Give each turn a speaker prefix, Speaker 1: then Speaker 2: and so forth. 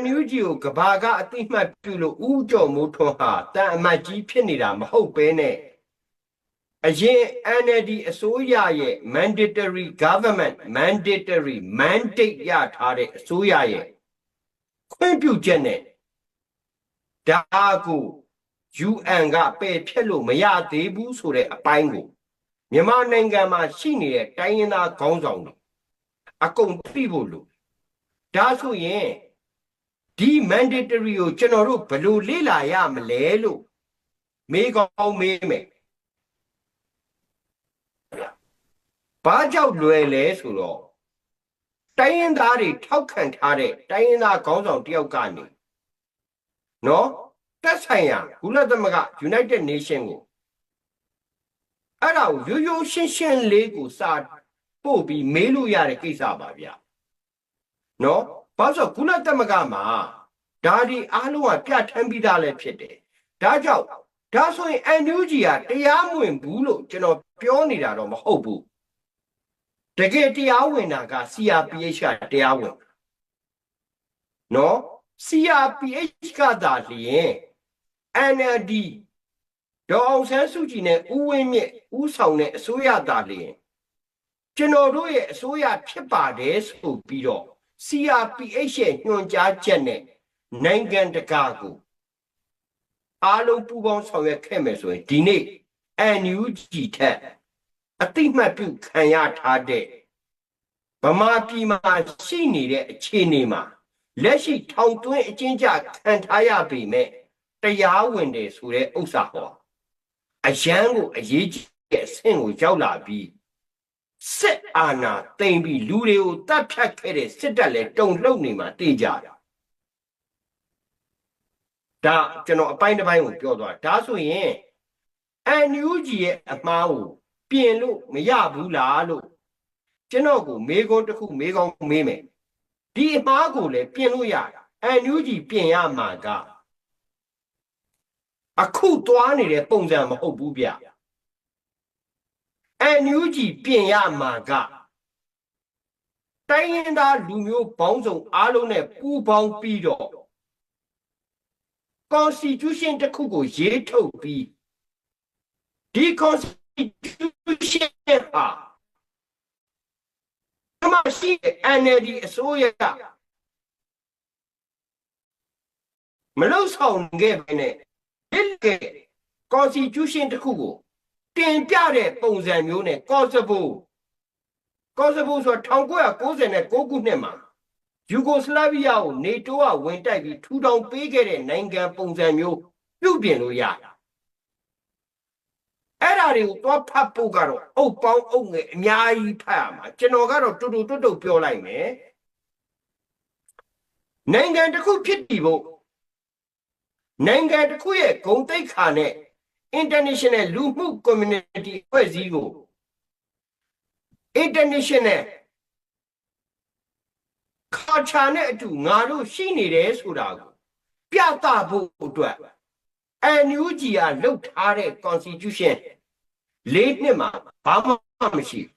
Speaker 1: NUG ကိုကဘာကအတိမတ်ပြုလို့ဦးကျော်မိုးထွန်းဟာတန်အမတ်ကြီးဖြစ်နေတာမဟုတ်ပဲနဲ့အရင် NLD အစိုးရရဲ့ mandatory government mandatory mandate ရထားတဲ့အစိုးရရဲ့ခွင့်ပြုချက်နဲ့ဒါကို UN ကပယ်ဖျက်လို့မရသေးဘူးဆိုတဲ့အပိုင်းကိုမြန်မာနိုင်ငံမှာရှိနေတဲ့တိုင်းရင်းသားခေါင်းဆောင်တွေအကုန်သိဖို့လို့ဒါဆိုရင် ဒီ mandatory ကိုကျွန်တော်တို့ဘယ်လိုလေ့လာရမလဲလို့မေးကောင်းမေးမယ်ဘာကြောင့်လွယ်လဲဆိုတော့တိုင်းရင်းသားတွေထောက်ခံထားတဲ့တိုင်းရင်းသားခေါင်းဆောင်တယောက်ကနေနော်တက်ဆိုင်ရာကုလသမဂ္ဂ United Nation ကိုအဲ့ဒါကိုရိုးရိုးရှင်းရှင်းလေးကိုစာပို့ပြီးမေးလို့ရတဲ့ကိစ္စပါဗျာနော် ဘာလို့ဆိုကုလသမဂ္ဂမှာဒါဒီအားလုံးကပြဋ္ဌာန်းပြီးသားလည်းဖြစ်တယ်ဒါကြောင့်ဒါဆိုရင် NUG ကတရားမဝင်ဘူးလို့ကျွန်တော်ပြောနေတာတော့မဟုတ်ဘူးတကယ်တရားဝင်တာက CRPH ကတရားဝင်နော် CRPH ကသာလျင် NLD ဒေါ်အောင်ဆန်းစုကြည်နဲ့ဦးဝင်းမြင့်ဦးဆောင်တဲ့အစိုးရသားလျင်ကျွန်တော်တို့ရဲ့အစိုးရဖြစ်ပါတယ်ဆိုပြီးတော့ CRPH ရဲ့ညွှန်ကြားချက်နဲ့နိုင်ငံတကာကိုအားလုံးပူးပေါင်းဆောင်ရွက်ခဲ့မယ်ဆိုရင်ဒီနေ့ NUG ထက်အတိမတ်ပြုခံရထားတဲ့ဗမာပြည်မှာရှိနေတဲ့အခြေအနေမှာလက်ရှိထောင်သွင်းအကျဉ်းချခံထားရပေမဲ့တရားဝင်တယ်ဆိုတဲ့ဥစ္စာဟောအယံကိုအရေးကြီးတဲ့အဆင့်ကိုရောက်လာပြီး စစ်အာဏာသိမ်းပြီးလူတွေကိုတပ်ဖြတ်ခဲ့တဲ့စစ်တပ်လည်းတုံ့လှုပ်နေမှာသိကြတာဒါကျွန်တော်အပိုင်းတစ်ပိုင်းကိုပြောသွားဒါဆိုရင် NUG ရဲ့အမှားကိုပြင်လို့မရဘူးလားလို့ကျွန်တော်ကိုမေးခွန်းတစ်ခုမေးကောင်းမေးမယ်ဒီအမှားကိုလည်းပြင်လို့ရတာ NUG ပြင်ရမှာကအခုသွားနေတဲ့ပုံစံမဟုတ်ဘူးဗျ။ NUG ပြင်ရမှာကတိုင်းရင်းသားလူမျိုးပေါင်းစုံအားလုံးနဲ့ပူးပေါင်းပြီးတော့ constitution တစ်ခုကိုရေးထုတ်ပြီးဒီ constitution ဟာအမရှိ NLD အစိုးရမလုံဆောင်ခဲ့ပဲနဲ့ဒီက constitution တစ်ခုကို တင်ပြတဲ့ပုံစံမျိုးနဲ့ Kosovo Kosovo ဆို1996ခုနှစ်မှာယူဂိုစလာဗီးယားကိုနေတိုးကဝင်တိုက်ပြီးထူထောင်ပေးခဲ့တဲ့နိုင်ငံပုံစံမျိုးပြုပြင်လို့ရတာအဲ့ဓာတွေကိုသွားဖတ်ဖို့ကတော့အုပ်ပေါင်းအုပ်ငယ်အများကြီးဖတ်ရမှာကျွန်တော်ကတော့တူတူတွတ်တွတ်ပြောလိုက်မယ်နိုင်ငံတစ်ခုဖြစ်တည်ဖို့နိုင်ငံတစ်ခုရဲ့ဂုံတိတ်ခါနဲ့ international လူမှု community အဖွဲ့အစည်းကို international culture နဲ့အတူငါတို့ရှိနေတယ်ဆိုတာကိုပြသဖို့အတွက် NUG ကလှုပ်ထားတဲ့ constitution လေးနှစ်မှာဘာမှမရှိဘူး